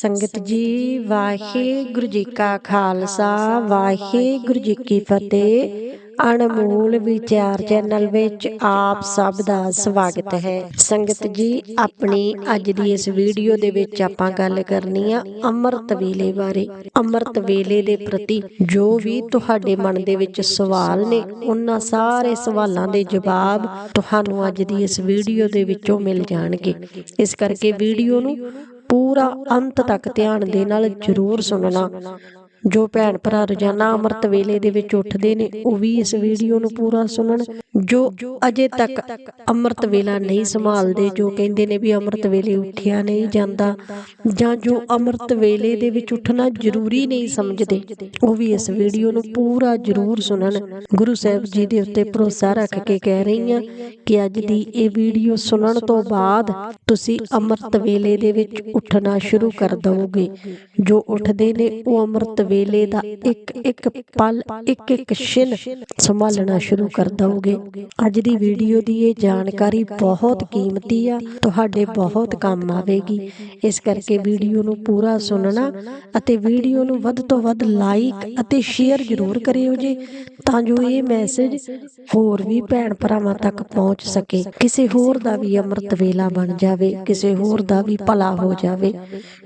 ਸੰਗਤ ਜੀ, ਵਾਹਿਗੁਰੂ ਜੀ ਕਾ ਖਾਲਸਾ, ਵਾਹਿਗੁਰੂ ਜੀ ਕੀ ਫਤਿਹ। ਅਨਮੋਲ ਵਿਚਾਰ ਚੈਨਲ ਵਿੱਚ ਆਪ ਸਭ ਦਾ ਸਵਾਗਤ ਹੈ। ਸੰਗਤ ਜੀ, ਆਪਣੀ ਅੱਜ ਦੀ ਇਸ ਵੀਡੀਓ ਦੇ ਵਿੱਚ ਆਪਾਂ ਗੱਲ ਕਰਨੀ ਆ ਅੰਮ੍ਰਿਤ ਵੇਲੇ ਬਾਰੇ। ਅੰਮ੍ਰਿਤ ਵੇਲੇ ਦੇ ਪ੍ਰਤੀ ਜੋ ਵੀ ਤੁਹਾਡੇ ਮਨ ਦੇ ਵਿੱਚ ਸਵਾਲ ਨੇ, ਉਹਨਾਂ ਸਾਰੇ ਸਵਾਲਾਂ ਦੇ ਜਵਾਬ ਤੁਹਾਨੂੰ ਅੱਜ ਦੀ ਇਸ ਵੀਡੀਓ ਦੇ ਵਿੱਚੋਂ ਮਿਲ ਜਾਣਗੇ। ਇਸ ਕਰਕੇ ਵੀਡੀਓ ਨੂੰ ਪੂਰਾ ਅੰਤ ਤੱਕ ਧਿਆਨ ਦੇ ਨਾਲ ਜ਼ਰੂਰ ਸੁਣਨਾ। ਜੋ ਭੈਣ ਭਰਾ ਰੋਜ਼ਾਨਾ ਅੰਮ੍ਰਿਤ ਵੇਲੇ ਦੇ ਵਿੱਚ ਉੱਠਦੇ ਨੇ, ਉਹ ਵੀ ਇਸ ਵੀਡੀਓ ਨੂੰ ਪੂਰਾ ਸੁਣਨ, ਜੋ ਅਜੇ ਤੱਕ ਅੰਮ੍ਰਿਤ ਵੇਲਾ ਨਹੀਂ ਸੰਭਾਲਦੇ, ਜੋ ਕਹਿੰਦੇ ਨੇ ਵੀ ਅੰਮ੍ਰਿਤ ਵੇਲੇ ਉੱਠਿਆ ਨਹੀਂ ਜਾਂਦਾ, ਜਾਂ ਜੋ ਅੰਮ੍ਰਿਤ ਵੇਲੇ ਦੇ ਵਿੱਚ ਉੱਠਣਾ ਜ਼ਰੂਰੀ ਨਹੀਂ ਸਮਝਦੇ, ਉਹ ਵੀ ਇਸ ਵੀਡੀਓ ਨੂੰ ਪੂਰਾ ਜ਼ਰੂਰ ਸੁਣਨ। ਗੁਰੂ ਸਾਹਿਬ ਜੀ ਦੇ ਉੱਤੇ ਭਰੋਸਾ ਰੱਖ ਕੇ ਕਹਿ ਰਹੀ ਹਾਂ ਕਿ ਅੱਜ ਦੀ ਇਹ ਵੀਡੀਓ ਸੁਣਨ ਤੋਂ ਬਾਅਦ ਤੁਸੀਂ ਅੰਮ੍ਰਿਤ ਵੇਲੇ ਦੇ ਵਿੱਚ ਉੱਠਣਾ ਸ਼ੁਰੂ ਕਰ ਦਿਓਗੇ ਜੋ ਉੱਠਦੇ ਨੇ, ਉਹ ਅੰਮ੍ਰਿਤ ਵੇਲੇ ਦਾ ਇੱਕ ਇੱਕ ਪਲ, ਇੱਕ ਇੱਕ ਛਿਨ ਸੰਭਾਲਣਾ ਸ਼ੁਰੂ ਕਰ ਦਿਓਗੇ ਅੱਜ ਦੀ ਵੀਡੀਓ ਦੀ ਇਹ ਜਾਣਕਾਰੀ ਬਹੁਤ ਕੀਮਤੀ ਆ, ਤੁਹਾਡੇ ਬਹੁਤ ਕੰਮ ਆਵੇਗੀ। ਇਸ ਕਰਕੇ ਵੀਡੀਓ ਨੂੰ ਪੂਰਾ ਸੁਣਨਾ ਅਤੇ ਵੀਡੀਓ ਨੂੰ ਵੱਧ ਤੋਂ ਵੱਧ ਲਾਈਕ ਅਤੇ ਸ਼ੇਅਰ ਜ਼ਰੂਰ ਕਰਿਓ ਜੀ, ਤਾਂ ਜੋ ਇਹ ਮੈਸੇਜ ਹੋਰ ਵੀ ਭੈਣ ਭਰਾਵਾਂ ਤੱਕ ਪਹੁੰਚ ਸਕੇ। ਕਿਸੇ ਹੋਰ ਦਾ ਵੀ ਅੰਮ੍ਰਿਤ ਵੇਲਾ ਬਣ ਜਾਵੇ, ਕਿਸੇ ਹੋਰ ਦਾ ਵੀ ਭਲਾ ਹੋ ਜਾਵੇ।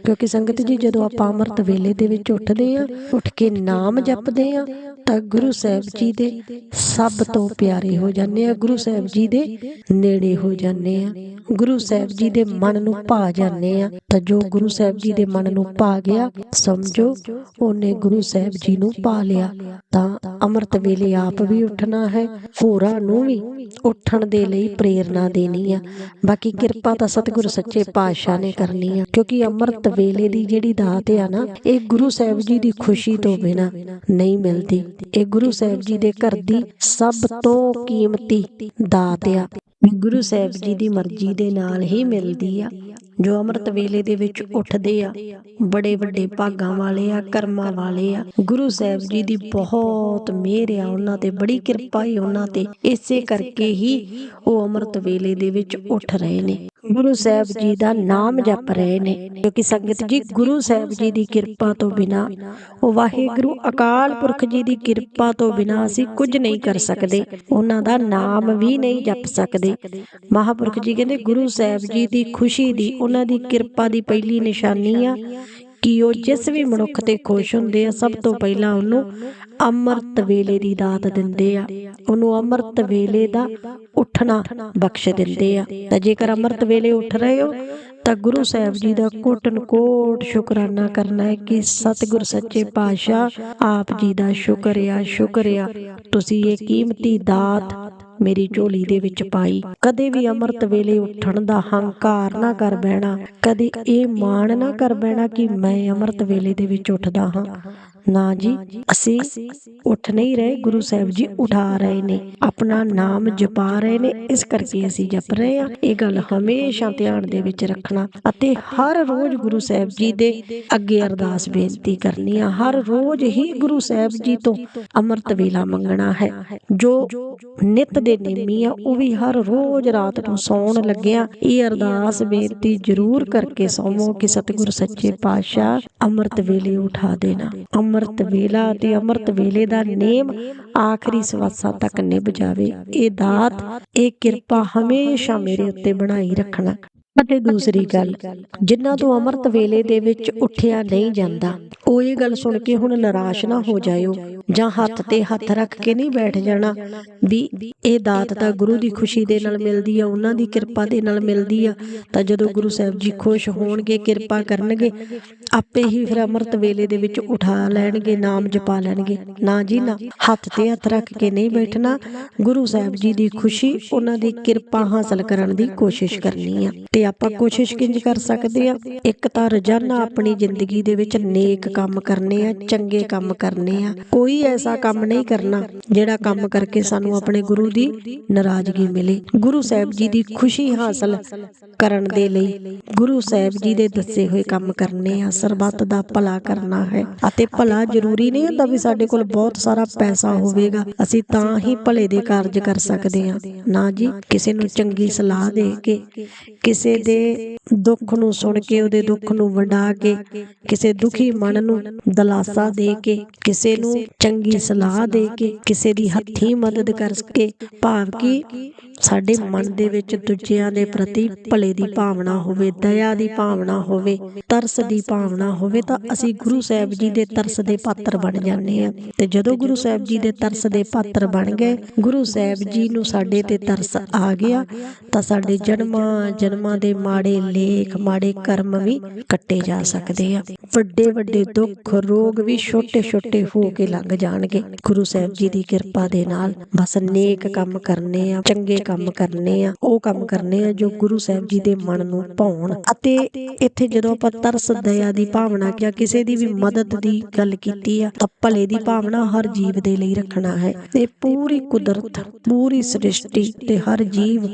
ਕਿਉਂਕਿ ਸੰਗਤ ਜੀ, ਜਦੋਂ ਆਪਾਂ ਅੰਮ੍ਰਿਤ ਵੇਲੇ ਦੇ ਵਿੱਚ ਉੱਠਦੇ ਆ ਉੱਠ ਕੇ ਨਾਮ ਜਪਦੇ ਆ। ਤਾਂ ਗੁਰੂ ਸਾਹਿਬ ਜੀ ਦੇ ਸਭ ਤੋਂ ਪਿਆਰੇ ਹੋ ਜਾਂਦੇ ਆ। ਗੁਰੂ ਸਾਹਿਬ ਜੀ ਦੇ ਨੇੜੇ ਹੋ ਜਾਂਦੇ ਆ। ਗੁਰੂ ਸਾਹਿਬ ਜੀ ਦੇ ਮਨ ਨੂੰ ਭਾ ਜਾਂਦੇ ਆ। ਤਾਂ ਜੋ ਗੁਰੂ ਸਾਹਿਬ ਜੀ ਦੇ ਮਨ ਨੂੰ ਭਾ ਗਿਆ, ਸਮਝੋ, ਉਹਨੇ ਗੁਰੂ ਸਾਹਿਬ ਜੀ ਨੂੰ ਪਾ ਲਿਆ। ਤਾਂ ਅੰਮ੍ਰਿਤ ਵੇਲੇ ਆਪ ਵੀ ਉੱਠਣਾ ਹੈ, ਹੋਰਾਂ ਨੂੰ ਵੀ ਉੱਠਣ ਦੇ ਲਈ ਪ੍ਰੇਰਣਾ ਦੇਣੀ ਆ। ਬਾਕੀ ਕਿਰਪਾ ਤਾਂ ਸਤਿਗੁਰ ਸੱਚੇ ਪਾਤਸ਼ਾਹ ਨੇ ਕਰਨੀ ਆ। ਕਿਉਂਕਿ ਅੰਮ੍ਰਿਤ ਵੇਲੇ ਦੀ ਜਿਹੜੀ ਦਾਤ ਆ ਨਾ, ਇਹ ਗੁਰੂ ਸਾਹਿਬ ਜੀ ਦੀ ਖੁਸ਼ੀ ਤੋਂ ਬਿਨਾ ਨਹੀਂ ਮਿਲਦੀ। ਇਹ ਗੁਰੂ ਸਾਹਿਬ ਜੀ ਦੇ ਘਰ ਦੀ ਸਭ ਤੋਂ ਕੀਮਤੀ ਦਾਤ ਆ। ਗੁਰੂ ਸਾਹਿਬ ਜੀ ਦੀ ਮਰਜ਼ੀ ਦੇ ਨਾਲ ਹੀ ਮਿਲਦੀ ਆ। ਜੋ ਅੰਮ੍ਰਿਤ ਵੇਲੇ ਦੇ ਵਿੱਚ ਉੱਠਦੇ ਆ, ਬੜੇ ਵੱਡੇ ਭਾਗਾਂ ਵਾਲੇ ਆ, ਕਰਮਾਂ ਵਾਲੇ ਆ, ਗੁਰੂ ਸਾਹਿਬ ਜੀ ਦੀ ਬਹੁਤ ਮਿਹਰ ਆ, ਉਹਨਾਂ ਤੇ ਬੜੀ ਕਿਰਪਾ ਹੈ ਉਹਨਾਂ ਤੇ ਇਸੇ ਕਰਕੇ ਹੀ ਉਹ ਅੰਮ੍ਰਿਤ ਵੇਲੇ ਦੇ ਵਿੱਚ ਉੱਠ ਰਹੇ ਨੇ। ਗੁਰੂ ਸਾਹਿਬ ਜੀ ਦਾ ਨਾਮ ਜਪ ਰਹੇ ਨੇ ਕਿਉਂਕਿ ਸੰਗਤ ਜੀ ਗੁਰੂ ਸਾਹਿਬ ਜੀ ਦੀ ਕਿਰਪਾ ਤੋਂ ਬਿਨਾ, ਉਹ ਵਾਹਿਗੁਰੂ ਅਕਾਲ ਪੁਰਖ ਜੀ ਦੀ ਕਿਰਪਾ ਤੋਂ ਬਿਨਾ ਅਸੀਂ ਕੁਝ ਨਹੀਂ ਕਰ ਸਕਦੇ, ਉਹਨਾਂ ਦਾ ਨਾਮ ਵੀ ਨਹੀਂ ਜਪ ਸਕਦੇ। ਮਹਾਪੁਰਖ ਜੀ ਕਹਿੰਦੇ, ਗੁਰੂ ਸਾਹਿਬ ਜੀ ਦੀ ਖੁਸ਼ੀ ਦੀ ਉਹਨਾਂ ਦੀ ਕਿਰਪਾ ਦੀ ਪਹਿਲੀ ਨਿਸ਼ਾਨੀ ਆ ਕਿ ਉਹ ਜਿਸ ਵੀ ਮਨੁੱਖ ਤੇ ਖੁਸ਼ ਹੁੰਦੇ ਆ, ਸਭ ਤੋਂ ਪਹਿਲਾਂ ਉਹਨੂੰ ਅੰਮ੍ਰਿਤ ਵੇਲੇ ਦੀ ਦਾਤ ਦਿੰਦੇ ਆ। ਉਹਨੂੰ ਅੰਮ੍ਰਿਤ ਵੇਲੇ ਦਾ ਉੱਠਣਾ ਬਖਸ਼ ਦਿੰਦੇ ਆ। ਤਾਂ ਜੇਕਰ ਅੰਮ੍ਰਿਤ ਵੇਲੇ ਉੱਠ ਰਹੇ ਹੋ, ਤਾਂ ਗੁਰੂ ਸਾਹਿਬ ਜੀ ਦਾ ਕੋਟਨ ਕੋਟ ਸ਼ੁਕਰਾਨਾ ਕਰਨਾ ਹੈ ਕਿ ਸਤਿਗੁਰ ਸੱਚੇ ਪਾਤਸ਼ਾਹ ਆਪ ਜੀ ਦਾ ਸ਼ੁਕਰ ਆ ਸ਼ੁਕਰ ਆ। ਤੁਸੀਂ ਇਹ ਕੀਮਤੀ ਦਾਤ ਮੇਰੀ ਝੋਲੀ ਦੇ ਵਿੱਚ ਪਾਈ। ਕਦੇ ਵੀ ਅੰਮ੍ਰਿਤ ਵੇਲੇ ਉੱਠਣ ਦਾ ਹੰਕਾਰ ਨਾ ਕਰ ਬਹਿਣਾ। ਕਦੇ ਇਹ ਮਾਣ ਨਾ ਕਰ ਬਹਿਣਾ ਕਿ ਮੈਂ ਅੰਮ੍ਰਿਤ ਵੇਲੇ ਦੇ ਵਿੱਚ ਉੱਠਦਾ ਹਾਂ। ਨਾ ਜੀ, ਅਸੀਂ ਉੱਠ ਨਹੀਂ ਰਹੇ, ਗੁਰੂ ਸਾਹਿਬ ਜੀ ਉਠਾ ਰਹੇ ਨੇ। ਆਪਣਾ ਨਾਮ ਜਪਾ ਰਹੇ ਨੇ, ਇਸ ਕਰਕੇ ਅਸੀਂ ਜਪ ਰਹੇ ਹਾਂ। ਇਹ ਗੱਲ ਹਮੇਸ਼ਾ ਧਿਆਨ ਦੇ ਵਿੱਚ ਰੱਖਣਾ ਅਤੇ ਹਰ ਰੋਜ਼ ਗੁਰੂ ਸਾਹਿਬ ਜੀ ਦੇ ਅੱਗੇ ਅਰਦਾਸ ਬੇਨਤੀ ਕਰਨੀ ਆ। ਹਰ ਰੋਜ਼ ਹੀ ਗੁਰੂ ਸਾਹਿਬ ਜੀ ਤੋਂ ਅੰਮ੍ਰਿਤ ਵੇਲਾ ਮੰਗਣਾ ਹੈ। ਜੋ ਨਿਤ ਦੇ ਨੇਮੀ ਆ, ਉਹ ਵੀ ਹਰ ਰੋਜ਼ ਰਾਤ ਨੂੰ ਸੌਣ ਲੱਗਿਆ ਇਹ ਅਰਦਾਸ ਬੇਨਤੀ ਜ਼ਰੂਰ ਕਰਕੇ ਸੌਵੋ ਕਿ ਸਤਿਗੁਰ ਸੱਚੇ ਪਾਤਸ਼ਾਹ ਅੰਮ੍ਰਿਤ ਵੇਲੇ ਉਠਾ ਦੇਣਾ। ਅੰਮ੍ਰਿਤ ਵੇਲਾ ਤੇ ਅੰਮ੍ਰਿਤ ਵੇਲੇ ਦਾ ਨੇਮ ਆਖਰੀ ਸਵਾਸਾਂ ਤੱਕ ਨਿਭ ਜਾਵੇ ਇਹ ਦਾਤ ਇਹ ਕਿਰਪਾ ਹਮੇਸ਼ਾ ਮੇਰੇ ਉੱਤੇ ਬਣਾਈ ਰੱਖਣਾ। ਅਤੇ ਦੂਸਰੀ ਗੱਲ ਜਿਨ੍ਹਾਂ ਤੋਂ ਅੰਮ੍ਰਿਤ ਵੇਲੇ ਦੇ ਵਿੱਚ ਉੱਠਿਆ ਨਹੀਂ ਜਾਂਦਾ ਉਹ ਇਹ ਗੱਲ ਸੁਣ ਕੇ ਹੁਣ ਨਿਰਾਸ਼ ਨਾ ਹੋ ਜਾਇਓ। ਜਾਂ ਹੱਥ ਤੇ ਹੱਥ ਰੱਖ ਕੇ ਨਹੀਂ ਬੈਠ ਜਾਣਾ, ਵੀ ਇਹ ਦਾਤ ਤਾਂ ਗੁਰੂ ਦੀ ਖੁਸ਼ੀ ਦੇ ਨਾਲ ਮਿਲਦੀ ਆ, ਉਹਨਾਂ ਦੀ ਕਿਰਪਾ ਦੇ ਨਾਲ ਮਿਲਦੀ ਆ। ਤਾਂ ਜਦੋਂ ਗੁਰੂ ਸਾਹਿਬ ਜੀ ਖੁਸ਼ ਹੋਣਗੇ, ਕਿਰਪਾ ਕਰਨਗੇ, ਆਪੇ ਹੀ ਫਿਰ ਅੰਮ੍ਰਿਤ ਵੇਲੇ ਦੇ ਵਿੱਚ ਉਠਾ ਲੈਣਗੇ, ਨਾਮ ਜਪਾ ਲੈਣਗੇ। ਨਾ ਜੀ, ਨਾ। ਹੱਥ ਤੇ ਹੱਥ ਰੱਖ ਕੇ ਨਹੀਂ ਬੈਠਣਾ, ਗੁਰੂ ਸਾਹਿਬ ਜੀ ਦੀ ਖੁਸ਼ੀ, ਉਹਨਾਂ ਦੀ ਕਿਰਪਾ ਹਾਸਲ ਕਰਨ ਦੀ ਕੋਸ਼ਿਸ਼ ਕਰਨੀ ਆ। ਤੇ ਆਪਾਂ ਕੋਸ਼ਿਸ਼ ਕਿੰਜ ਕਰ ਸਕਦੇ ਆ? ਇੱਕ ਤਾਂ ਰੋਜ਼ਾਨਾ ਆਪਣੀ ਜ਼ਿੰਦਗੀ ਦੇ ਵਿੱਚ ਨੇਕ ਕੰਮ ਕਰਨੇ ਆ, ਚੰਗੇ ਕੰਮ ਕਰਨੇ ਆ। ਕੋਈ ਐਸਾ ਕੰਮ ਨਹੀਂ ਕਰਨਾ ਜਿਹੜਾ ਕੰਮ ਕਰਕੇ ਸਾਨੂੰ ਆਪਣੇ ਗੁਰੂ ਦੀ ਨਾਰਾਜ਼ਗੀ ਮਿਲੇ। ਗੁਰੂ ਸਾਹਿਬ ਜੀ ਦੀ ਖੁਸ਼ੀ ਹਾਸਲ ਕਰਨ ਦੇ ਲਈ ਗੁਰੂ ਸਾਹਿਬ ਜੀ ਦੇ ਦੱਸੇ ਹੋਏ ਕੰਮ ਕਰਨੇ ਆ, ਸਰਬੱਤ ਦਾ ਭਲਾ ਕਰਨਾ ਹੈ। ਅਤੇ ਭਲਾ ਜ਼ਰੂਰੀ ਨਹੀਂ ਹੁੰਦਾ ਵੀ ਸਾਡੇ ਕੋਲ ਬਹੁਤ ਸਾਰਾ ਪੈਸਾ ਹੋਵੇਗਾ, ਅਸੀਂ ਤਾਂ ਹੀ ਭਲੇ ਦੇ ਕਾਰਜ ਕਰ ਸਕਦੇ ਹਾਂ। ਨਾ ਜੀ, ਕਿਸੇ ਨੂੰ ਚੰਗੀ ਸਲਾਹ ਦੇ ਕੇ, ਕਿਸੇ ਦੇ ਦੁੱਖ ਨੂੰ ਸੁਣ ਕੇ, ਉਹਦੇ ਦੁੱਖ ਨੂੰ ਵੰਡਾ ਕੇ, ਕਿਸੇ ਦੁਖੀ ਮਨ ਨੂੰ ਦਲਾਸਾ ਦੇ ਕੇ, ਕਿਸੇ ਨੂੰ ਚੰਗੀ ਸਲਾਹ ਦੇ ਕੇ ਕਿਸੇ ਦੀ ਹੱਥੀਂ ਮਦਦ ਕਰਕੇ ਭਾਵ ਕਿ ਸਾਡੇ ਮਨ ਦੇ ਵਿੱਚ ਦੂਜਿਆਂ ਦੇ ਪ੍ਰਤੀ ਭਲੇ ਦੀ ਭਾਵਨਾ ਹੋਵੇ ਦਇਆ ਦੀ ਭਾਵਨਾ ਹੋਵੇ ਤਰਸ ਦੀ ਭਾਵਨਾ ਹੋਵੇ ਤਾਂ ਅਸੀਂ ਗੁਰੂ ਸਾਹਿਬ ਜੀ ਦੇ ਤਰਸ ਦੇ ਪਾਤਰ ਬਣ ਜਾਂਦੇ ਆ ਤੇ ਜਦੋਂ ਗੁਰੂ ਸਾਹਿਬ ਜੀ ਦੇ ਤਰਸ ਦੇ ਪਾਤਰ ਬਣ ਗਏ ਗੁਰੂ ਸਾਹਿਬ ਜੀ ਨੂੰ ਸਾਡੇ ਤੇ ਤਰਸ ਆ ਗਿਆ ਤਾਂ ਸਾਡੇ ਜਨਮਾਂ ਜਨਮਾਂ ਦੇ ਮਾੜੇ ਲੇਖ ਮਾੜੇ ਕਰਮ ਵੀ ਕੱਟੇ ਜਾ ਸਕਦੇ ਆ। ਵੱਡੇ ਵੱਡੇ ਦੁੱਖ ਰੋਗ ਵੀ ਛੋਟੇ ਛੋਟੇ ਹੋ ਕੇ ਲੰਘ ਜਾਣਗੇ। ਗੁਰੂ ਸਾਹਿਬ ਜੀ ਦੀ ਕਿਰਪਾ ਦੇ ਨਾਲ ਬਸ ਨੇਕ ਕੰਮ ਕਰਨੇ ਆ ਚੰਗੇ ਕੰਮ ਕਰਨੇ ਆ, ਉਹ ਕੰਮ ਕਰਨੇ ਆ ਜੋ ਗੁਰੂ ਸਾਹਿਬ ਜੀ ਦੇ ਮਨ ਨੂੰ ਭਾਉਣ ਅਤੇ ਇੱਥੇ ਜਦੋਂ ਆਪਾਂ ਤਰਸ ਦਇਆ ਦੀ ਭਾਵਨਾ ਜਾਂ ਕਿਸੇ ਦੀ ਵੀ ਮਦਦ ਦੀ ਗੱਲ ਕੀਤੀ ਆ, ਤਾਂ ਭਲੇ ਦੀ ਭਾਵਨਾ ਹਰ ਜੀਵ ਦੇ ਲਈ ਰੱਖਣਾ ਹੈ। ਤੇ ਪੂਰੀ ਕੁਦਰਤ, ਪੂਰੀ ਸ੍ਰਿਸ਼ਟੀ ਤੇ ਹਰ ਜੀਵ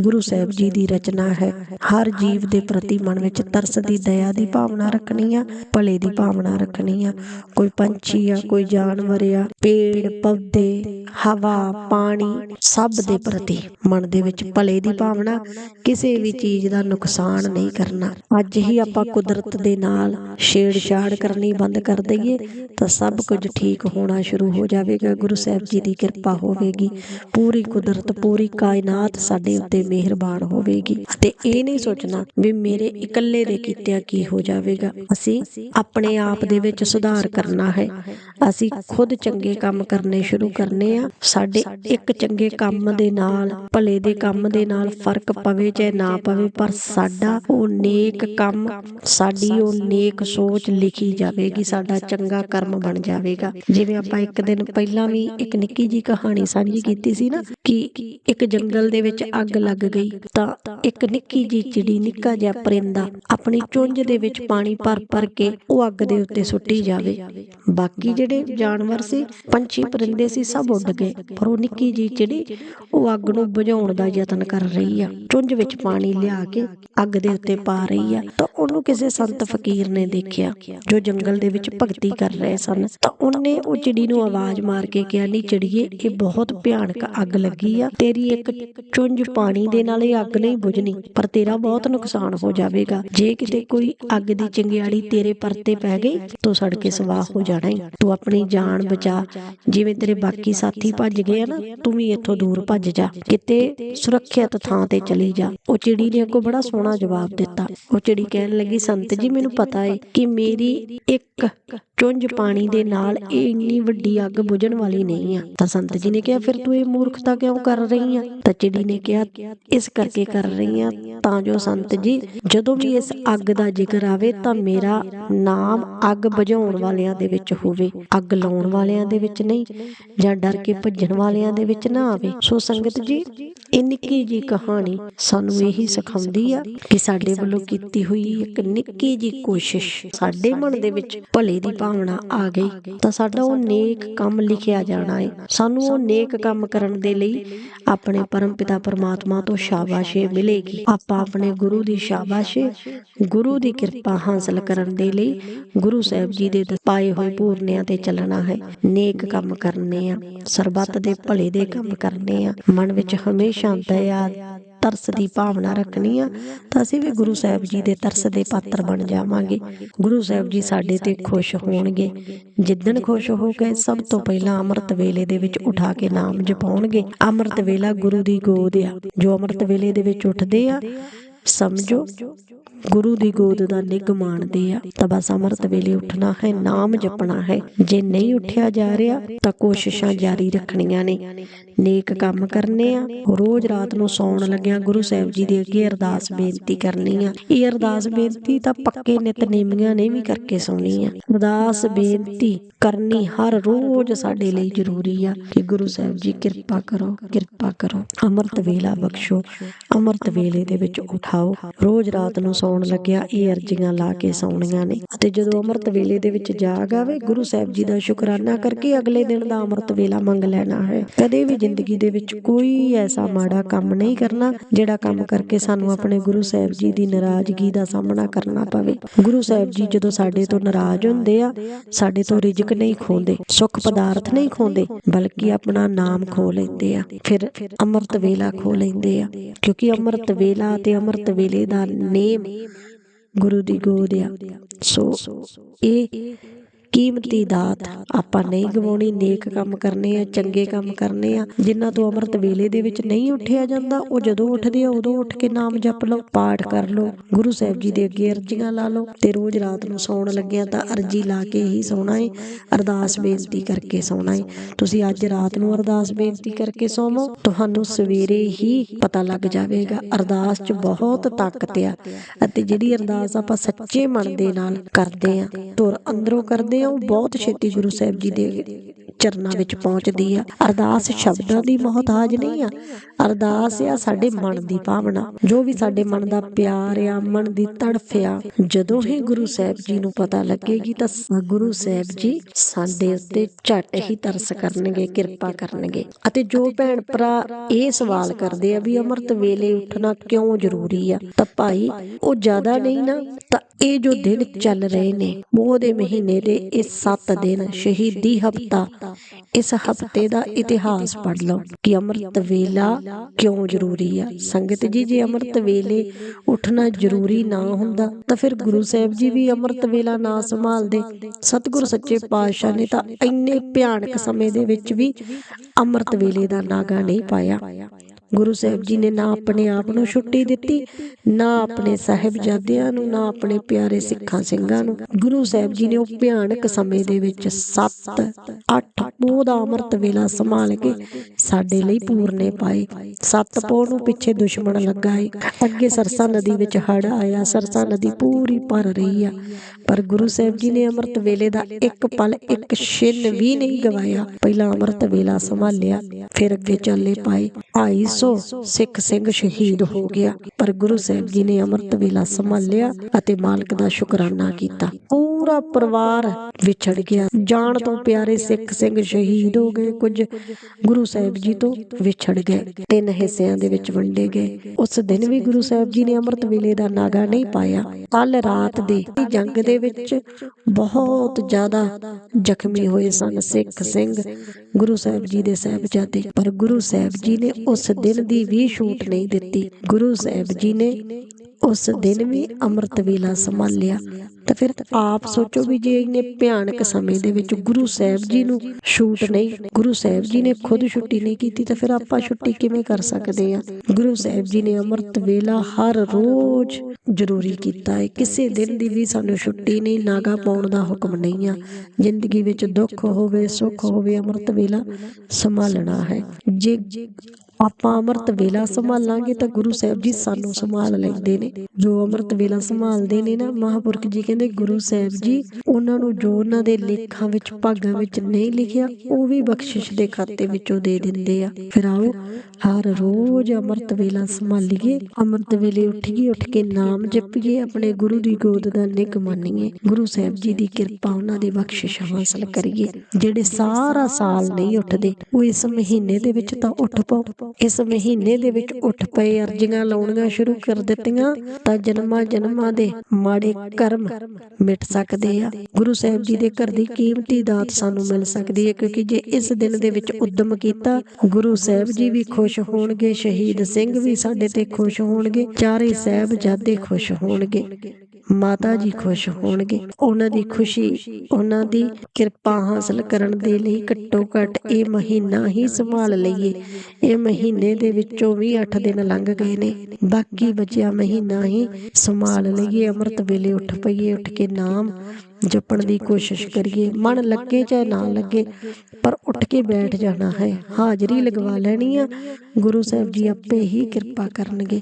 ਗੁਰੂ ਸਾਹਿਬ ਜੀ ਦੀ ਰਚਨਾ ਹੈ। ਹਰ ਜੀਵ ਦੇ ਪ੍ਰਤੀ ਮਨ ਵਿੱਚ ਤਰਸ ਦੀ ਦਇਆ ਦੀ ਭਾਵਨਾ ਰੱਖਣੀ ਆ, ਭਲੇ ਦੀ ਭਾਵਨਾ ਰੱਖਣੀ ਆ। ਕੋਈ ਪੰਛੀ ਆ, ਕੋਈ ਜਾਨਵਰ ਆ, ਪੇੜ, ਪੌਦੇ, ਹਵਾ, ਪਾਣੀ ਸਭ ਦੇ ਪ੍ਰਤੀ ਮਨ ਦੇ ਵਿੱਚ ਭਲੇ ਦੀ ਭਾਵਨਾ ਕਿਸੇ ਵੀ ਚੀਜ਼ ਦਾ ਨੁਕਸਾਨ ਨਹੀਂ ਕਰਨਾ। ਅੱਜ ਹੀ ਆਪਾਂ ਕੁਦਰਤ ਦੇ ਨਾਲ ਛੇੜਛਾੜ ਕਰਨੀ ਬੰਦ ਕਰ ਦਈਏ ਤਾਂ ਸਭ ਕੁਝ ਠੀਕ ਹੋਣਾ ਸ਼ੁਰੂ ਹੋ ਜਾਵੇਗਾ। ਗੁਰੂ ਸਾਹਿਬ ਜੀ ਦੀ ਕਿਰਪਾ ਹੋਵੇਗੀ। ਪੂਰੀ ਕੁਦਰਤ, ਪੂਰੀ ਕਾਇਨਾਤ ਸਾਡੇ ਉੱਤੇ ਮਿਹਰਬਾਨ ਹੋਵੇਗੀ। ਅਤੇ ਇਹ ਨਹੀਂ ਸੋਚਣਾ ਵੀ ਮੇਰੇ ਇਕੱਲੇ ਦੇ ਕੀਤਿਆਂ ਕੀ ਹੋ ਜਾਵੇਗਾ। ਅਸੀਂ ਆਪਣੇ ਆਪ ਦੇ ਵਿੱਚ ਸੁਧਾਰ ਕਰਨਾ ਹੈ। ਅਸੀਂ ਖੁਦ ਚੰਗੇ ਕੰਮ ਕਰਨੇ ਸ਼ੁਰੂ ਕਰਨੇ ਆ। ਸਾਡੇ ਇੱਕ ਚੰਗੇ ਕੰਮ ਦੇ ਨਾਲ, ਭਲੇ ਦੇ ਕੰਮ ਦੇ ਨਾਲ ਫ਼ਰਕ ਪਵੇ ਚਾਹੇ ਨਾ ਪਵੇ, ਪਰ ਸਾਡਾ ਉਹ ਨੇਕ ਕੰਮ, ਸਾਡੀ ਉਹ ਨੇਕ ਸੋਚ ਲਿਖੀ ਜਾਵੇਗੀ, ਸਾਡਾ ਚੰਗਾ ਕਰਮ ਬਣ ਜਾਵੇਗਾ। ਜਿਵੇਂ ਆਪਾਂ ਇੱਕ ਦਿਨ ਪਹਿਲਾਂ ਵੀ ਇੱਕ ਨਿੱਕੀ ਜੀ ਕਹਾਣੀ ਸਾਂਝੀ ਕੀਤੀ ਸੀ ਨਾ, ਕਿ ਇੱਕ ਜੰਗਲ ਦੇ ਵਿੱਚ ਅੱਗ ਲੱਗ ਗਈ। ਤਾਂ ਇੱਕ ਨਿੱਕੀ ਜੀ ਚਿੜੀ ਨਿੱਕਾ ਜਿਹਾ ਪਰਿੰਦਾ ਆਪਣੀ ਚੁੰਝ ਦੇ ਵਿੱਚ ਪਾਣੀ ਭਰ ਭਰ ਕੇ ਉਹ ਅੱਗ ਦੇ ਉੱਤੇ ਸੁੱਟੀ ਜਾਵੇ। ਬਾਕੀ ਜਿਹੜੇ ਜਾਨਵਰ ਸੀ, ਪੰਛੀ ਪਰਿੰਦੇ ਸੀ, ਸਭ ਉੱਡ ਗਏ। ਪਰ ਉਹ ਨਿੱਕੀ ਜੀ ਚਿੜੀ ਉਹ ਅੱਗ ਨੂੰ ਬੁਝਾਉਣ ਦਾ ਯਤਨ ਕਰ ਰਹੀ ਆ। ਚੁੰਝ ਵਿੱਚ ਪਾਣੀ ਲਿਆ ਕੇ ਅੱਗ ਦੇ ਉੱਤੇ ਪਾ ਰਹੀ ਆ। ਤਾਂ ਉਹਨੂੰ ਕਿਸੇ ਸੰਤ ਫਕੀਰ ਨੇ ਦੇਖਿਆ, ਜੋ ਜੰਗਲ ਦੇ ਵਿੱਚ ਭਗਤੀ ਕਰ ਰਹੇ ਸਨ। ਤਾਂ ਉਹਨੇ ਉਹ ਚਿੜੀ ਨੂੰ ਆਵਾਜ਼ ਮਾਰ ਕੇ ਕਿਹਾ ਨਹੀਂ ਚਿੜੀਏ, ਇਹ ਬਹੁਤ ਭਿਆਨਕ ਅੱਗ ਲੱਗੀ ਆ। ਤੇਰੀ ਇੱਕ ਚੁੰਝ ਪਾਣੀ ਦੇ ਨਾਲ ਇਹ ਅੱਗ ਨਹੀਂ ਬੁਝਣੀ, ਪਰ ਤੇਰਾ ਬਹੁਤ ਨੁਕਸਾਨ ਹੋ ਜਾਵੇਗਾ। ਜੇ ਕਿਤੇ ਕੋਈ ਅੱਗ ਦੀ ਚਿੰਗਿਆੜੀ ਤੇਰੇ ਪਰਤੇ ਪੈ ਗਈ, ਤੂੰ ਸੜ ਕੇ ਸਵਾਹ ਹੋ ਜਾਣਾ ਈ। ਤੂੰ ਆਪਣੀ ਜਾਨ ਬਚਾ। ਜਿਵੇਂ ਤੇਰੇ ਬਾਕੀ ਸਾਥੀ ਭੱਜ ਗਏ ਨਾ, ਤੂੰ ਵੀ ਇੱਥੋਂ ਦੂਰ ਭੱਜ ਜਾ। ਕਿਤੇ ਸੁਰੱਖਿਅਤ ਥਾਂ ਤੇ ਚਲੀ ਜਾ। ਉਹ ਚਿੜੀ ਨੇ ਅੱਗੋਂ ਬੜਾ ਸੋਹਣਾ ਜਵਾਬ ਦਿੱਤਾ। ਉਹ ਚਿੜੀ ਕਹਿਣ ਲੱਗੀ, ਸੰਤ ਜੀ, ਮੈਨੂੰ ਪਤਾ ਏ ਕਿ ਮੇਰੀ ਇੱਕ ਚੁੰਝ ਪਾਣੀ ਦੇ ਨਾਲ ਇਹ ਇੰਨੀ ਵੱਡੀ ਅੱਗ ਬੁਝਣ ਵਾਲੀ ਨਹੀਂ ਆ? ਤਾਂ ਸੰਤ ਜੀ ਨੇ ਕਿਹਾ, ਫਿਰ ਤੂੰ ਇਹ ਮੂਰਖਤਾ ਕਿਉਂ ਕਰ ਰਹੀ ਆ? ਤਾਂ ਚਿੜੀ ਨੇ ਕਿਹਾ, ਇਸ ਕਰਕੇ ਕਰ ਰਹੀ ਆ, ਤਾਂ ਜੋ ਸੰਤ ਜੀ, ਜਦੋਂ ਵੀ ਇਸ ਅੱਗ ਦਾ ਜ਼ਿਕਰ ਆਵੇ, ਤਾਂ ਮੇਰਾ ਨਾਮ ਅੱਗ ਬੁਝਾਉਣ ਵਾਲਿਆਂ ਦੇ ਵਿੱਚ ਹੋਵੇ, ਅੱਗ ਲਾਉਣ ਵਾਲਿਆਂ ਦੇ ਵਿੱਚ ਨਹੀਂ, ਜਾਂ ਡਰ ਕੇ ਭੱਜਣ ਵਾਲਿਆਂ ਦੇ ਵਿੱਚ ਨਾ ਆਵੇ। ਸੋ ਸੰਗਤ ਜੀ, ਇਹ ਨਿੱਕੀ ਜੀ ਕਹਾਣੀ ਸਾਨੂੰ ਇਹੀ ਸਿਖਾਉਂਦੀ ਆ ਕਿ ਸਾਡੇ ਵੱਲੋਂ ਕੀਤੀ ਹੋਈ ਇੱਕ ਨਿੱਕੀ ਜੀ ਕੋਸ਼ਿਸ਼ ਸਾਡੇ ਮਨ ਦੇ ਵਿੱਚ ਭਲੇ ਦੀ ਭਾਵਨਾ ਆ ਗਈ। ਤਾਂ ਸਾਡਾ ਉਹ ਨੇਕ ਕੰਮ ਲਿਖਿਆ ਜਾਣਾ ਹੈ ਸਾਨੂੰ ਉਹ ਨੇਕ ਕੰਮ ਕਰਨ ਦੇ ਲਈ ਆਪਣੇ ਪਰਮ ਪਰਮਾਤਮਾ ਤੋਂ ਸ਼ਾਬਾਸ਼ੇ ਮਿਲੇਗੀ। ਆਪਾਂ ਆਪਣੇ ਗੁਰੂ ਦੀ ਸ਼ਾਬਾਸ਼ੇ, ਗੁਰੂ ਦੀ ਕਿਰਪਾ ਹਾਸਲ ਕਰਨ ਦੇ ਲਈ ਗੁਰੂ ਸਾਹਿਬ ਜੀ ਦੇ ਪਾਏ ਹੋਏ ਪੂਰਨਿਆਂ ਤੇ ਚੱਲਣਾ ਹੈ। ਨੇਕ ਕੰਮ ਕਰਨੇ ਆ। ਸਰਬੱਤ ਦੇ ਭਲੇ ਦੇ ਕੰਮ ਕਰਨੇ ਆ। ਮਨ ਵਿੱਚ ਹਮੇਸ਼ਾ ਦਇਆ ਤਰਸ ਦੀ ਭਾਵਨਾ ਰੱਖਣੀ ਆ, ਤਾਂ ਅਸੀਂ ਵੀ ਗੁਰੂ ਸਾਹਿਬ ਜੀ ਦੇ ਤਰਸ ਦੇ ਪਾਤਰ ਬਣ ਜਾਵਾਂਗੇ। ਗੁਰੂ ਸਾਹਿਬ ਜੀ ਸਾਡੇ ਤੇ ਖੁਸ਼ ਹੋਣਗੇ। ਜਿੱਦਣ ਖੁਸ਼ ਹੋ ਗਏ ਸਭ ਤੋਂ ਪਹਿਲਾਂ ਅੰਮ੍ਰਿਤ ਵੇਲੇ ਦੇ ਵਿੱਚ ਉਠਾ ਕੇ ਨਾਮ ਜਪਾਉਣਗੇ। ਅੰਮ੍ਰਿਤ ਵੇਲਾ ਗੁਰੂ ਦੀ ਗੋਦ ਆ। ਜੋ ਅੰਮ੍ਰਿਤ ਵੇਲੇ ਦੇ ਵਿੱਚ ਉੱਠਦੇ ਆ ਸਮਝੋ, ਗੁਰੂ ਦੀ ਗੋਦ ਦਾ ਨਿੱਘ ਮਾਣਦੇ ਆ, ਤਾਂ ਬਸ ਅੰਮ੍ਰਿਤ ਵੇਲੇ ਉੱਠਣਾ ਹੈ, ਨਾਮ ਜਪਣਾ ਹੈ। ਜੇ ਨਹੀਂ ਉੱਠਿਆ ਜਾ ਰਿਹਾ, ਤਾਂ ਕੋਸ਼ਿਸ਼ਾਂ ਜਾਰੀ ਰੱਖਣੀਆਂ ਨੇ। ਨੇਕ ਕੰਮ ਕਰਨੇ ਆ, ਰੋਜ਼ ਰਾਤ ਨੂੰ ਸੌਣ ਲੱਗਿਆ ਗੁਰੂ ਸਾਹਿਬ ਜੀ ਦੇ ਅੱਗੇ ਅਰਦਾਸ ਬੇਨਤੀ ਕਰਨੀ ਆ। ਇਹ ਅਰਦਾਸ ਬੇਨਤੀ ਤਾਂ ਪੱਕੇ ਨਿਤਨੇਮੀਆਂ ਨੇ ਵੀ ਕਰਕੇ ਸੌਣੀ ਆ। ਅਰਦਾਸ ਬੇਨਤੀ ਕਰਨੀ ਹਰ ਰੋਜ਼ ਸਾਡੇ ਲਈ ਜ਼ਰੂਰੀ ਆ ਕਿ ਗੁਰੂ ਸਾਹਿਬ ਜੀ ਕਿਰਪਾ ਕਰੋ ਕਿਰਪਾ ਕਰੋ। ਅੰਮ੍ਰਿਤ ਵੇਲਾ ਬਖਸ਼ੋ। ਅੰਮ੍ਰਿਤ ਵੇਲੇ ਦੇ ਵਿੱਚ ਉਠਾਓ ਰੋਜ਼ ਰਾਤ ਨੂੰ ਸੌਣ ਲੱਗਿਆ, ਇਹ ਅਰਜ਼ੀਆਂ ਲਾ ਕੇ ਸੌਣੀਆਂ ਨੇ। ਅਤੇ ਜਦੋਂ ਅੰਮ੍ਰਿਤ ਵੇਲੇ ਦੇ ਵਿੱਚ ਜਾਗ ਆਵੇ, ਗੁਰੂ ਸਾਹਿਬ ਜੀ ਦਾ ਸ਼ੁਕਰਾਨਾ ਕਰਕੇ ਅਗਲੇ ਦਿਨ ਦਾ ਅੰਮ੍ਰਿਤ ਵੇਲਾ ਮੰਗ ਲੈਣਾ ਹੈ। ਕਦੇ ਵੀ ਜ਼ਿੰਦਗੀ ਦੇ ਵਿੱਚ ਕੋਈ ਐਸਾ ਮਾੜਾ ਕੰਮ ਨਹੀਂ ਕਰਨਾ, ਜਿਹੜਾ ਕੰਮ ਕਰਕੇ ਸਾਨੂੰ ਆਪਣੇ ਗੁਰੂ ਸਾਹਿਬ ਜੀ ਦੀ ਨਾਰਾਜ਼ਗੀ ਦਾ ਸਾਹਮਣਾ ਕਰਨਾ ਪਵੇ। ਗੁਰੂ ਸਾਹਿਬ ਜੀ ਜਦੋਂ ਸਾਡੇ ਤੋਂ ਨਾਰਾਜ਼ ਹੁੰਦੇ ਆ, ਸਾਡੇ ਤੋਂ ਰਿਜ਼ਕ ਨਹੀਂ ਖੋਂਦੇ, ਸੁੱਖ ਪਦਾਰਥ ਨਹੀਂ ਖੋਂਦੇ, ਬਲਕਿ ਆਪਣਾ ਨਾਮ ਖੋ ਲੈਂਦੇ ਆ। ਫਿਰ ਅੰਮ੍ਰਿਤ ਵੇਲਾ ਖੋ ਲੈਂਦੇ ਆ। ਕਿਉਂਕਿ ਅੰਮ੍ਰਿਤ ਵੇਲਾ ਤੇ ਅੰਮ੍ਰਿਤ ਅੰਮ੍ਰਿਤ ਵੇਲੇ ਦਾ ਨੇਮ ਗੁਰੂ ਦੀ ਗੋਦ ਆ। ਸੋ ਇਹ ਕੀਮਤੀ ਦਾਤ ਆਪਾਂ ਨਹੀਂ ਗਵਾਉਣੀ, ਨੇਕ ਕੰਮ ਕਰਨੇ ਆ, ਚੰਗੇ ਕੰਮ ਕਰਨੇ ਆ। ਜਿਨ੍ਹਾਂ ਤੋਂ ਅੰਮ੍ਰਿਤ ਵੇਲੇ ਦੇ ਵਿੱਚ ਨਹੀਂ ਉੱਠਿਆ ਜਾਂਦਾ, ਉਹ ਜਦੋਂ ਉੱਠਦੇ ਆ, ਉਦੋਂ ਉੱਠ ਕੇ ਨਾਮ ਜਪ ਲਓ, ਪਾਠ ਕਰ ਲਓ, ਗੁਰੂ ਸਾਹਿਬ ਜੀ ਦੇ ਅੱਗੇ ਅਰਜ਼ੀਆਂ ਲਾ ਲਓ ਤੇ ਰੋਜ਼ ਰਾਤ ਨੂੰ ਸੌਣ ਲੱਗਿਆ ਤਾਂ ਅਰਜ਼ੀ ਲਾ ਕੇ ਹੀ ਸੌਣਾ ਏ। ਅਰਦਾਸ ਬੇਨਤੀ ਕਰਕੇ ਸੌਣਾ ਏ। ਤੁਸੀਂ ਅੱਜ ਰਾਤ ਨੂੰ ਅਰਦਾਸ ਬੇਨਤੀ ਕਰਕੇ ਸੌਵੋ, ਤੁਹਾਨੂੰ ਸਵੇਰੇ ਹੀ ਪਤਾ ਲੱਗ ਜਾਵੇਗਾ, ਅਰਦਾਸ 'ਚ ਬਹੁਤ ਤਾਕਤ ਆ। ਅਤੇ ਜਿਹੜੀ ਅਰਦਾਸ ਆਪਾਂ ਸੱਚੇ ਮਨ ਦੇ ਨਾਲ ਕਰਦੇ ਆ ਤੁਰ ਅੰਦਰੋਂ ਕਰਦੇ ਆ ਉਹ ਬਹੁਤ ਛੇਤੀ ਗੁਰੂ ਸਾਹਿਬ ਜੀ ਦੇ ਚਰਨਾਂ ਵਿੱਚ ਪਹੁੰਚਦੀ ਆ। ਅਰਦਾਸ ਸ਼ਬਦਾਂ ਦੀ ਮੁਹਤਾਜ ਨਹੀਂ ਆ। ਅਰਦਾਸ ਆ ਸਾਡੇ ਮਨ ਦੀ ਭਾਵਨਾ। ਜੋ ਵੀ ਸਾਡੇ ਮਨ ਦਾ ਪਿਆਰ ਆ, ਮਨ ਦੀ ਤੜਫ ਆ, ਜਦੋਂ ਹੀ ਗੁਰੂ ਸਾਹਿਬ ਜੀ ਨੂੰ ਪਤਾ ਲੱਗੇਗੀ ਤਾਂ ਗੁਰੂ ਸਾਹਿਬ ਜੀ ਸਾਡੇ ਉੱਤੇ ਝਟ ਹੀ ਤਰਸ ਕਰਨਗੇ, ਕਿਰਪਾ ਕਰਨਗੇ। ਅਤੇ ਜੋ ਭੈਣ ਭਰਾ ਇਹ ਸਵਾਲ ਕਰਦੇ ਆ ਵੀ ਅੰਮ੍ਰਿਤ ਵੇਲੇ ਉੱਠਣਾ ਕਿਉਂ ਜ਼ਰੂਰੀ ਆ? ਤਾਂ ਭਾਈ, ਉਹ ਜ਼ਿਆਦਾ ਨਹੀਂ ਨਾ, ਤਾਂ ਇਹ ਜੋ ਦਿਨ ਚੱਲ ਰਹੇ ਨੇ, ਮੋਹ ਦੇ ਮਹੀਨੇ ਦੇ ਇਹ 7 ਦਿਨ ਸ਼ਹੀਦੀ ਹਫਤਾ, ਇਸ ਹਫ਼ਤੇ ਦਾ ਇਤਿਹਾਸ ਪੜ੍ਹ ਲਓ ਕਿ ਅੰਮ੍ਰਿਤ ਵੇਲਾ ਕਿਉਂ ਜ਼ਰੂਰੀ ਆ? ਸੰਗਤ ਜੀ, ਜੇ ਅੰਮ੍ਰਿਤ ਵੇਲੇ ਉੱਠਣਾ ਜ਼ਰੂਰੀ ਨਾ ਹੁੰਦਾ, ਤਾਂ ਫਿਰ ਗੁਰੂ ਸਾਹਿਬ ਜੀ ਵੀ ਅੰਮ੍ਰਿਤ ਵੇਲਾ ਨਾ ਸੰਭਾਲਦੇ। ਸਤਿਗੁਰ ਸੱਚੇ ਪਾਤਸ਼ਾਹ ਨੇ ਤਾਂ ਇੰਨੇ ਭਿਆਨਕ ਸਮੇਂ ਦੇ ਵਿੱਚ ਵੀ ਅੰਮ੍ਰਿਤ ਵੇਲੇ ਦਾ ਨਾਗਾ ਨਹੀਂ ਪਾਇਆ। ਗੁਰੂ ਸਾਹਿਬ ਜੀ ਨੇ ਨਾ ਆਪਣੇ ਆਪ ਨੂੰ ਛੁੱਟੀ ਦਿੱਤੀ ਨਾ ਆਪਣੇ ਸਾਹਿਬਜ਼ਾਦਿਆਂ ਨੂੰ ਨਾ ਆਪਣੇ ਪਿਆਰੇ ਸਿੱਖਾਂ ਸਿੰਘਾਂ ਨੂੰ। ਗੁਰੂ ਸਾਹਿਬ ਜੀ ਨੇ ਉਹ ਭਿਆਨਕ ਸਮੇਂ ਦੇ ਵਿੱਚ 7 8 ਪੋਹ ਦਾ ਅੰਮ੍ਰਿਤ ਵੇਲਾ ਸੰਭਾਲ ਕੇ ਸਾਡੇ ਲਈ ਪੂਰਨੇ ਪਾਏ। 7 ਪੋਹ ਨੂੰ ਪਿੱਛੇ ਦੁਸ਼ਮਣ ਲੱਗਾ ਏ। ਅੱਗੇ ਸਰਸਾ ਨਦੀ ਵਿੱਚ ਹੜ ਆਇਆ ਸਰਸਾ ਨਦੀ ਪੂਰੀ ਭਰ ਰਹੀ ਆ। ਪਰ ਗੁਰੂ ਸਾਹਿਬ ਜੀ ਨੇ ਅੰਮ੍ਰਿਤ ਵੇਲੇ ਦਾ ਇੱਕ ਪਲ ਇੱਕ ਛਿਨ ਵੀ ਨਹੀਂ ਗਵਾਇਆ। ਪਹਿਲਾਂ ਅੰਮ੍ਰਿਤ ਵੇਲਾ ਸੰਭਾਲਿਆ ਫਿਰ ਅੱਗੇ ਚੱਲੇ ਪਾਏ 250 ਸਿੱਖ ਸਿੰਘ ਸ਼ਹੀਦ ਹੋ ਗਿਆ, ਪਰ ਗੁਰੂ ਸਾਹਿਬ ਜੀ ਨੇ ਅੰਮ੍ਰਿਤ ਵੇਲਾ ਸੰਭਾਲਿਆ ਅਤੇ ਮਾਲਕ ਦਾ ਸ਼ੁਕਰਾਨਾ ਕੀਤਾ। ਪੂਰਾ ਪਰਿਵਾਰ ਵਿਛੜ ਗਿਆ। ਜਾਣ ਤੋਂ ਪਿਆਰੇ ਸਿੱਖ ਸਿੰਘ ਸ਼ਹੀਦ ਹੋ ਗਏ। ਕੁਝ ਗੁਰੂ ਸਾਹਿਬ ਜੀ ਤੋਂ ਵਿਛੜ ਗਏ। ਤਿੰਨ ਹਿੱਸਿਆਂ ਦੇ ਵਿੱਚ ਵੰਡੇ ਗਏ। ਉਸ ਦਿਨ ਵੀ ਗੁਰੂ ਸਾਹਿਬ ਜੀ ਨੇ ਅੰਮ੍ਰਿਤ ਵੇਲੇ ਦਾ ਨਾਗਾ ਨਹੀਂ ਪਾਇਆ। ਕੱਲ ਰਾਤ ਦੇ ਜੰਗ ਦੇ ਵਿੱਚ ਬਹੁਤ ਜ਼ਿਆਦਾ ਜ਼ਖਮੀ ਹੋਏ ਸਨ ਸਿੱਖ ਸਿੰਘ ਗੁਰੂ ਸਾਹਿਬ ਜੀ ਦੇ ਸਾਹਿਬਜ਼ਾਦੇ। ਪਰ ਗੁਰੂ ਸਾਹਿਬ ਜੀ ਨੇ ਉਸ ਦਿਨ ਦੀ ਵੀ ਛੂਟ ਨਹੀਂ ਦਿੱਤੀ। ਗੁਰੂ ਸਾਹਿਬ ਜੀ ਨੇ ਉਸ ਦਿਨ ਵੀ ਅੰਮ੍ਰਿਤ ਵੇਲਾ ਸੰਭਾਲਿਆ ਤਾਂ ਫਿਰ ਆਪ ਸੋਚੋ ਵੀ ਜੇ ਇੰਨੇ ਭਿਆਨਕ ਸਮੇਂ ਦੇ ਵਿੱਚ ਗੁਰੂ ਸਾਹਿਬ ਜੀ ਨੂੰ ਛੂਟ ਨਹੀਂ, ਗੁਰੂ ਸਾਹਿਬ ਜੀ ਨੇ ਖੁਦ ਛੁੱਟੀ ਨਹੀਂ ਕੀਤੀ, ਤਾਂ ਫਿਰ ਆਪਾਂ ਛੁੱਟੀ ਕਿਵੇਂ ਕਰ ਸਕਦੇ ਆ ਗੁਰੂ ਸਾਹਿਬ ਜੀ ਨੇ ਅੰਮ੍ਰਿਤ ਵੇਲਾ ਹਰ ਰੋਜ਼ ਜ਼ਰੂਰੀ ਕੀਤਾ ਹੈ। ਕਿਸੇ ਦਿਨ ਦੀ ਵੀ ਸਾਨੂੰ ਛੁੱਟੀ ਨਹੀਂ, ਨਾਗਾ ਪਾਉਣ ਦਾ ਹੁਕਮ ਨਹੀਂ ਆ। ਜ਼ਿੰਦਗੀ ਵਿੱਚ ਦੁੱਖ ਹੋਵੇ, ਸੁੱਖ ਹੋਵੇ, ਅੰਮ੍ਰਿਤ ਵੇਲਾ ਸੰਭਾਲਣਾ ਹੈ। ਜੇ ਆਪਾਂ ਅੰਮ੍ਰਿਤ ਵੇਲਾ ਸੰਭਾਲਾਂਗੇ ਤਾਂ ਗੁਰੂ ਸਾਹਿਬ ਜੀ ਸਾਨੂੰ ਸੰਭਾਲ ਲੈਂਦੇ ਨੇ। ਜੋ ਅੰਮ੍ਰਿਤ ਵੇਲਾ ਸੰਭਾਲਦੇ ਨੇ ਨਾ ਮਹਾਂਪੁਰਖ ਜੀ ਕਹਿੰਦੇ ਗੁਰੂ ਸਾਹਿਬ ਜੀ, ਉਹਨਾਂ ਨੂੰ ਜੋ ਉਹਨਾਂ ਦੇ ਲੇਖਾਂ ਵਿੱਚ, ਭਾਗਾਂ ਵਿੱਚ ਨਹੀਂ ਲਿਖਿਆ, ਉਹ ਵੀ ਬਖਸ਼ਿਸ਼ ਦੇ ਖਾਤੇ ਵਿੱਚੋਂ ਦੇ ਦਿੰਦੇ ਆ। ਫਿਰ ਆਓ, ਹਰ ਰੋਜ਼ ਅੰਮ੍ਰਿਤ ਵੇਲਾ ਸੰਭਾਲੀਏ, ਅੰਮ੍ਰਿਤ ਵੇਲੇ ਉੱਠੀਏ, ਉੱਠ ਕੇ ਨਾਮ ਜਪੀਏ, ਆਪਣੇ ਗੁਰੂ ਦੀ ਗੋਦ ਦਾ ਨਿੱਘ ਮੰਨੀਏ। ਗੁਰੂ ਸਾਹਿਬ ਜੀ ਦੀ ਕਿਰਪਾ ਉਹਨਾਂ ਦੀ ਬਖਸ਼ਿਸ਼ ਹਾਸਲ ਕਰੀਏ। ਜਿਹੜੇ ਸਾਰਾ ਸਾਲ ਨਹੀਂ ਉੱਠਦੇ, ਉਹ ਇਸ ਮਹੀਨੇ ਦੇ ਵਿੱਚ ਤਾਂ ਉੱਠ ਪਾਓ। ਇਸ ਮਹੀਨੇ ਦੇ ਵਿੱਚ ਉੱਠ ਪਏ, ਅਰਜ਼ੀਆਂ ਲਾਉਣੀਆਂ ਸ਼ੁਰੂ ਕਰ ਦਿੱਤੀਆਂ ਤਾਂ ਜਨਮਾਂ ਜਨਮਾਂ ਦੇ ਮਾੜੇ ਕਰਮ ਮਿਟ ਸਕਦੇ ਆ। ਗੁਰੂ ਸਾਹਿਬ ਜੀ ਦੇ ਘਰ ਦੀ ਕੀਮਤੀ ਦਾਤ ਸਾਨੂੰ ਮਿਲ ਸਕਦੀ ਹੈ ਕਿਉਂਕਿ ਜੇ ਇਸ ਦਿਨ ਦੇ ਵਿੱਚ ਉਦਮ ਕੀਤਾ, ਗੁਰੂ ਸਾਹਿਬ ਜੀ ਵੀ ਖੁਸ਼ ਹੋਣਗੇ, ਸ਼ਹੀਦ ਸਿੰਘ ਵੀ ਸਾਡੇ ਤੇ ਖੁਸ਼ ਹੋਣਗੇ, ਚਾਰੇ ਸਾਹਿਬਜ਼ਾਦੇ ਖੁਸ਼ ਹੋਣਗੇ। ਮਾਤਾ ਜੀ ਖੁਸ਼ ਹੋਣਗੇ। ਉਹਨਾਂ ਦੀ ਖੁਸ਼ੀ, ਉਹਨਾਂ ਦੀ ਕਿਰਪਾ ਹਾਸਲ ਕਰਨ ਦੇ ਲਈ ਘੱਟੋ ਘੱਟ ਇਹ ਮਹੀਨਾ ਹੀ ਸੰਭਾਲ ਲਈਏ। ਇਹ ਮਹੀਨੇ ਦੇ ਵਿੱਚੋਂ ਵੀ 8 ਦਿਨ ਲੰਘ ਗਏ ਨੇ। ਬਾਕੀ ਬਚਿਆ ਮਹੀਨਾ ਹੀ ਸੰਭਾਲ ਲਈਏ। ਅੰਮ੍ਰਿਤ ਵੇਲੇ ਉੱਠ ਪਈਏ, ਉੱਠ ਕੇ ਨਾਮ ਜਪਣ ਦੀ ਕੋਸ਼ਿਸ਼ ਕਰੀਏ। ਮਨ ਲੱਗੇ ਚਾਹੇ ਨਾ ਲੱਗੇ, ਪਰ ਉੱਠ ਕੇ ਬੈਠ ਜਾਣਾ ਹੈ। ਹਾਜ਼ਰੀ ਲਗਵਾ ਲੈਣੀ ਆ। ਗੁਰੂ ਸਾਹਿਬ ਜੀ ਆਪੇ ਹੀ ਕਿਰਪਾ ਕਰਨਗੇ।